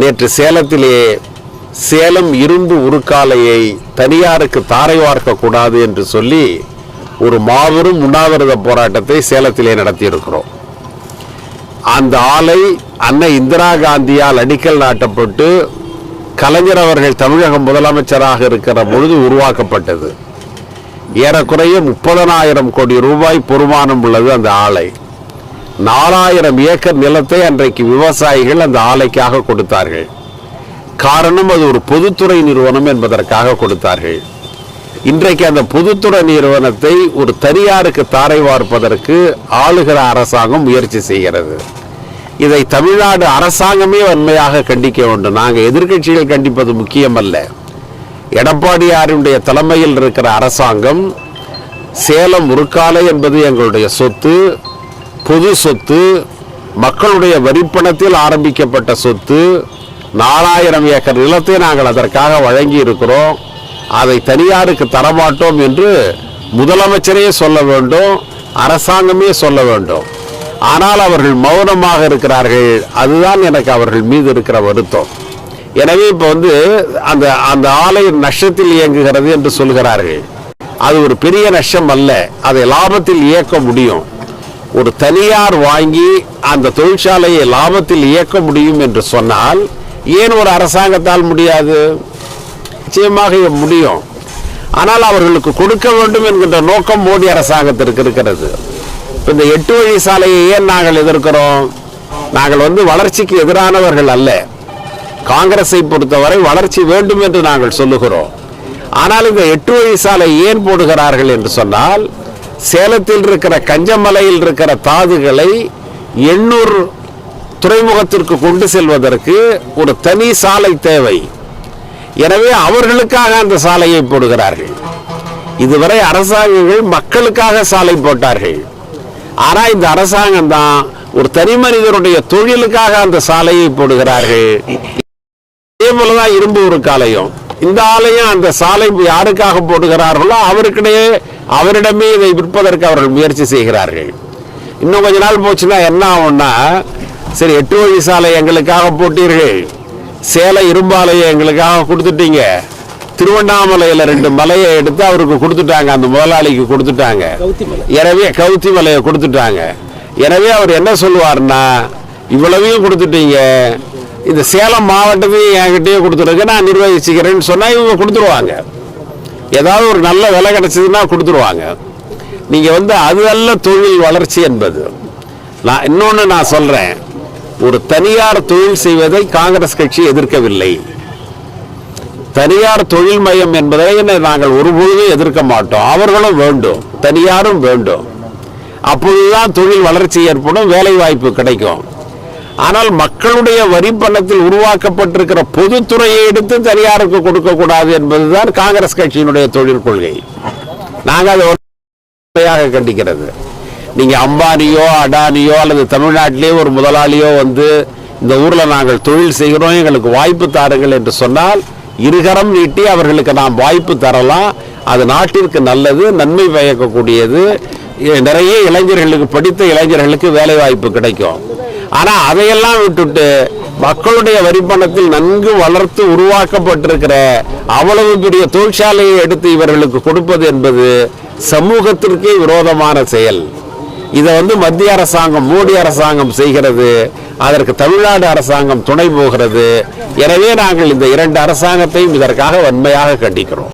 நேற்று சேலத்திலே சேலம் இரும்பு உருக்காலையை தனியாருக்கு தாரை வார்க்க கூடாது என்று சொல்லி ஒரு மாபெரும் உண்ணாவிரத போராட்டத்தை சேலத்திலே நடத்தியிருக்கிறோம். அந்த ஆலை அன்னை இந்திரா காந்தியால் அடிக்கல் நாட்டப்பட்டு கலைஞர் அவர்கள் தமிழக முதலமைச்சராக இருக்கிற பொழுது உருவாக்கப்பட்டது. ஏறக்குறைய முப்பதனாயிரம் கோடி ரூபாய் பொறுமானம் உள்ளது அந்த ஆலை. நாலாயிரம் ஏக்கர் நிலத்தை அன்றைக்கு விவசாயிகள் அந்த ஆலைக்காக கொடுத்தார்கள். காரணம் அது ஒரு பொதுத்துறை நிறுவனம் என்பதற்காக கொடுத்தார்கள். இன்றைக்கு அந்த பொதுத்துறை நிறுவனத்தை ஒரு தனியாருக்கு தாரை வார்ப்பதற்கு ஆளுகிற அரசாங்கம் முயற்சி செய்கிறது. இதை தமிழ்நாடு அரசாங்கமே வன்மையாக கண்டிக்க வேண்டும். நாங்கள் எதிர்கட்சிகள் கண்டிப்பது முக்கியமல்ல. எடப்பாடியாருடைய தலைமையில் இருக்கிற அரசாங்கம் சேலம் உருக்காலை என்பது எங்களுடைய சொத்து பொது சொத்து மக்களுடைய வரிப்பணத்தில் ஆரம்பிக்கப்பட்ட சொத்து நாலாயிரம் ஏக்கர் நிலத்தை நாங்கள் அதற்காக வழங்கி இருக்கிறோம் அதை தனியாருக்கு தரமாட்டோம் என்று முதலமைச்சரே சொல்ல வேண்டும் அரசாங்கமே சொல்ல வேண்டும். ஆனால் அவர்கள் மௌனமாக இருக்கிறார்கள். அதுதான் எனக்கு அவர்கள் மீது இருக்கிற வருத்தம். எனவே இப்போ வந்து அந்த அந்த ஆலை நஷ்டத்தில் இயங்குகிறது என்று சொல்கிறார்கள். அது ஒரு பெரிய நஷ்டம் அல்ல. அதை லாபத்தில் இயக்க முடியும். ஒரு தனியார் வாங்கி அந்த தொழிற்சாலையை லாபத்தில் இயக்க முடியும் என்று சொன்னால் ஏன் ஒரு அரசாங்கத்தால் முடியாது? நிச்சயமாக முடியும். ஆனால் அவர்களுக்கு கொடுக்க வேண்டும் என்கின்ற நோக்கம் மோடி அரசாங்கத்திற்கு இருக்கிறது. இப்போ இந்த எட்டு வழி சாலையை ஏன் நாங்கள் எதிர்க்கிறோம்? நாங்கள் வந்து வளர்ச்சிக்கு எதிரானவர்கள் அல்ல. காங்கிரஸை பொறுத்தவரை வளர்ச்சி வேண்டும் என்று நாங்கள் சொல்லுகிறோம். ஆனால் இந்த எட்டு வழி சாலை ஏன் போடுகிறார்கள் என்று சொன்னால் சேலத்தில் இருக்கிற கஞ்சமலையில் இருக்கிற தாதுகளை எண்ணூர் துறைமுகத்திற்கு கொண்டு செல்வதற்கு ஒரு தனி சாலை தேவை. எனவே அவர்களுக்காக அந்த சாலையை போடுகிறார்கள். இதுவரை அரசாங்கங்கள் மக்களுக்காக சாலை போட்டார்கள். ஆனால் இந்த அரசாங்கம் தான் ஒரு தனி மனிதனுடைய தொழிலுக்காக அந்த சாலையை போடுகிறார்கள். அதே போலதான் இரும்பு ஒரு காலையும் இந்த ஆலையும் அந்த சாலை யாருக்காக போடுகிறார்களோ அவருக்கிடையே அவரிடமே இதை விற்பதற்கு அவர்கள் முயற்சி செய்கிறார்கள். இன்னும் கொஞ்ச நாள் போச்சுன்னா என்ன ஆகும்னா சரி எட்டு வழி சாலை எங்களுக்காக போட்டீர்கள். சேலை இரும்பாலையை எங்களுக்காக கொடுத்துட்டீங்க. திருவண்ணாமலையில ரெண்டு மலையை எடுத்து அவருக்கு கொடுத்துட்டாங்க. அந்த முதலாளிக்கு கொடுத்துட்டாங்க. எனவே கவுத்தி மலையை கொடுத்துட்டாங்க. எனவே அவர் என்ன சொல்லுவார்னா இவ்வளவையும் கொடுத்துட்டீங்க. இந்த சேலம் மாவட்டத்தையும் என்கிட்டயே கொடுத்துருங்க நான் நிர்வகிச்சுக்கிறேன்னு சொன்னா இவங்க கொடுத்துருவாங்க. ஏதாவது ஒரு நல்ல விலை கிடச்சிதுன்னா கொடுத்துருவாங்க. நீங்க வந்து அது அல்ல தொழில் வளர்ச்சி என்பது. நான் இன்னொன்று நான் சொல்றேன். ஒரு தனியார் தொழில் செய்வதை காங்கிரஸ் கட்சி எதிர்க்கவில்லை. தனியார் தொழில் மையம் என்பதை நாங்கள் ஒருபொழுதும் எதிர்க்க மாட்டோம். அவர்களும் வேண்டும். தனியாரும் வேண்டும். அப்பொழுதுதான் தொழில் வளர்ச்சி ஏற்படும் வேலை வாய்ப்பு கிடைக்கும். ஆனால் மக்களுடைய வரி பணத்தில் உருவாக்கப்பட்டிருக்கிற பொதுத்துறையை எடுத்து தனியாருக்கு கொடுக்கக்கூடாது என்பதுதான் காங்கிரஸ் கட்சியினுடைய தொழில் கொள்கை. நாங்கள் அதை உண்மையாக கண்டிக்கிறது. நீங்க அம்பானியோ அடானியோ அல்லது தமிழ்நாட்டிலேயே ஒரு முதலாளியோ வந்து இந்த ஊர்ல நாங்கள் தொழில் செய்கிறோம் எங்களுக்கு வாய்ப்பு தாருங்கள் என்று சொன்னால் இருகரம் நீட்டி அவர்களுக்கு நாம் வாய்ப்பு தரலாம். அது நாட்டிற்கு நல்லது நன்மை பயக்கக்கூடியது. நிறைய இளைஞர்களுக்கு படித்த இளைஞர்களுக்கு வேலை வாய்ப்பு கிடைக்கும். ஆனால் அதையெல்லாம் விட்டுட்டு மக்களுடைய வரிப்பணத்தில் நன்கு வளர்த்து உருவாக்கப்பட்டிருக்கிற அவ்வளவு பெரிய தொழிற்சாலையை எடுத்து இவர்களுக்கு கொடுப்பது என்பது சமூகத்திற்கே விரோதமான செயல். இதை வந்து மத்திய அரசாங்கம் மோடி அரசாங்கம் செய்கிறது அதற்கு தமிழ்நாடு அரசாங்கம் துணை போகிறது. எனவே நாங்கள் இந்த இரண்டு அரசாங்கத்தையும் இதற்காக வன்மையாக கண்டிக்கிறோம்.